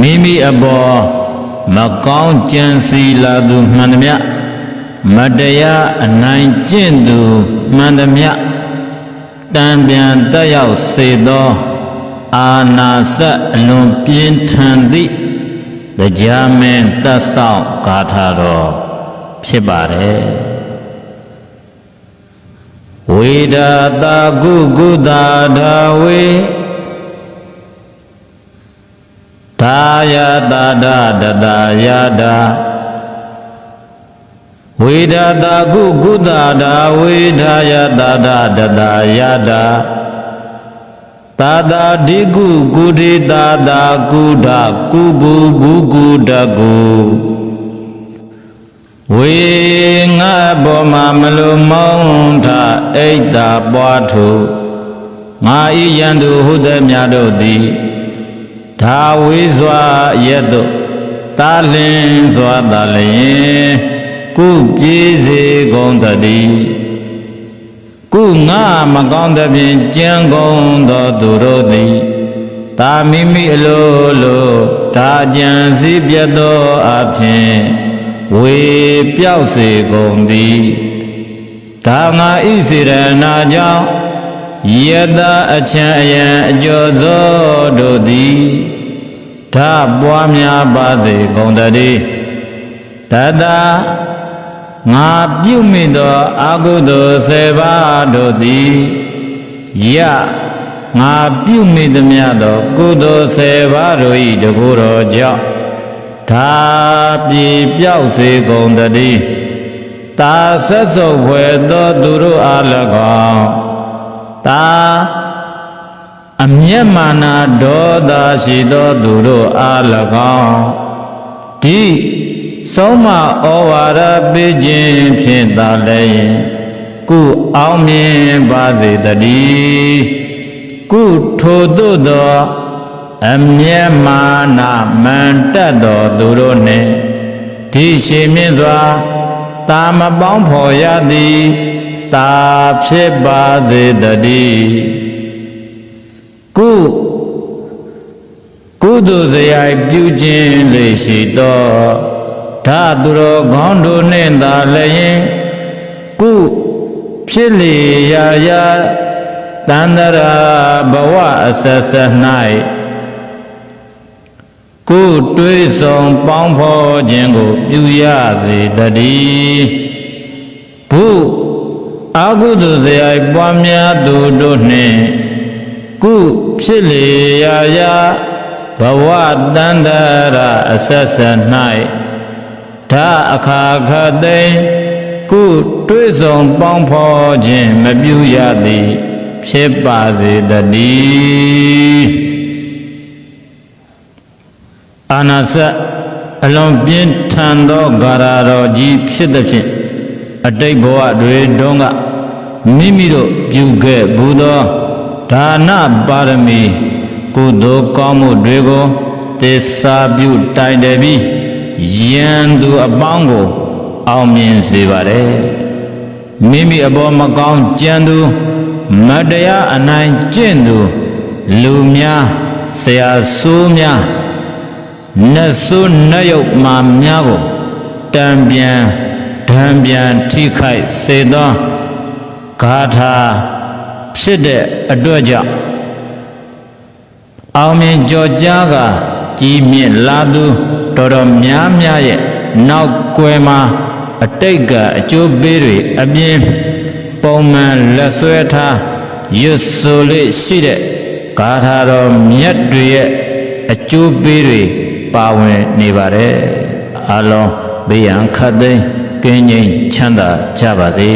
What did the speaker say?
မိမိအပေါ်မကောင်းကြံစီလာသူမှန်သမျှမတရားအနိုင်ကျင့်သူမှန်သမျှတံပြန်တက်ရောက်စေသော အာနာစအလွန်ပြင်းထန်သည့်တရားမင်းတတ်ဆောင်ဂါထာတော်ဖြစ်ပါတယ်ဝေဒတာကုကုတာဒါဝေ သာယတာဒတတယတာဝေဒတာကုကုတာဒါဝေသာယတာဒတတယတာသာသာဒီကုကုဒေသာသာကုဒကုဘူဘူကုဒကုဝေငါဘောမှာမလိုမောင်းထအိတ်တာပွားထုငါဤယံသူဟုသည်များတို့သည် ဒါဝေစွာရက်တို့တာလင်းစွာတာလျင်ကုပြေးစေကုန်တည်းကုငါမကောင်းသဖြင့်ကြံကုန်သောသူတို့သည်တာမိမိအလိုလိုဒါကြံစည်းပြတ်သောအဖြစ်ဝေပြောက်စေကုန်သည်ဒါငါဣစေရနာကြောင့်ယတအချံအယံအကျော်သောတို့သည် ဓာပွားများပါစေကုန်တည်းတတငါပြုမိသောအာဟုသောစေပါတို့သည်ယငါပြုမိသမျှသောကုသိုလ်စေပါတို့၏တကူတော်ကြောင့်ဒါပြေပြောက်စေကုန်တည်းတာဆက်စုပ်ဖွယ်သောသူတို့အား၎င်းတာ အမျက်မာနာဒေါသရှိသောသူတို့အား၎င်းဒီဆုံးမဩဝါဒပေးခြင်းဖြင့်သာလည်းကုအောင်မြင်ပါစေတည်းကုထိုတို့သောအမျက်မာနာမန်တက်တော်သူတို့နှင့်ဒီရှိမြင့်စွာတာမပေါင်းဖော်ရသည်တာဖြစ်ပါစေတည်း ကုကုသိုလ်စရိုက်ပြုခြင်းလေရှိသောဓာသူတော်ခေါင်းတို့နှင့်သာလည်းကုဖြစ်လေရာရာတန္တရာဘဝအဆက်ဆက်၌ကိုယ်တွေးဆောင်ပေါင်းဖော်ခြင်းကို ပြုရစေတည်းဘုအာဟုတုဇယပွားများသူတို့နှင့် ကုဖြစ်လေရာရာဘဝတန္တရာအဆက်ဆက်၌ဓာအခါခသိမ့်ကုတွေးဆောင်ပေါင်းဖော်ခြင်းမပြုရသည်ဖြစ်ပါစေတည်းအာနာစအလွန်ပြင်းထန်သောဂါရာတော်ကြီးဖြစ်သည်ဖြင့်အတိတ်ဘဝတွေတုန်းကမိမိတို့ပြုခဲ့ဘူးသော ဒါနပါရမီကုသိုလ်ကောင်းမှုတွေကိုသစ္စာပြုတိုင်တယ်ပြီးယံသူအပေါင်းကို အောင်မြင်စေပါတယ်မိမိအပေါ်မကောင်းကြံသူမတရားအနိုင်ကျင့်သူလူများဆရာဆိုးများနတ်ဆိုးနတ်ယုတ်မာများကိုတံပြန်ဓံပြန်ထိခိုက်စေသောဂါထာ ဖြစ်တဲ့အတွက်ကြောင့်အောင်မြင်ကြော်ကြားကကြီးမြင့်လာသူတော်တော်များများရဲ့နောက်ကွယ်မှာအတိတ်ကအကျိုးပေးတွေအပြင်ပုံမှန်လက်ဆွဲထားရွတ်ဆိုလေးရှိတဲ့ဂါထာတော်မြတ်တွေရဲ့အကျိုးပေးတွေပါဝင်နေပါတယ်အလုံးဘေးရန်ခတ်သိမ်းကင်းငြိမ်ချမ်းသာကြပါစေ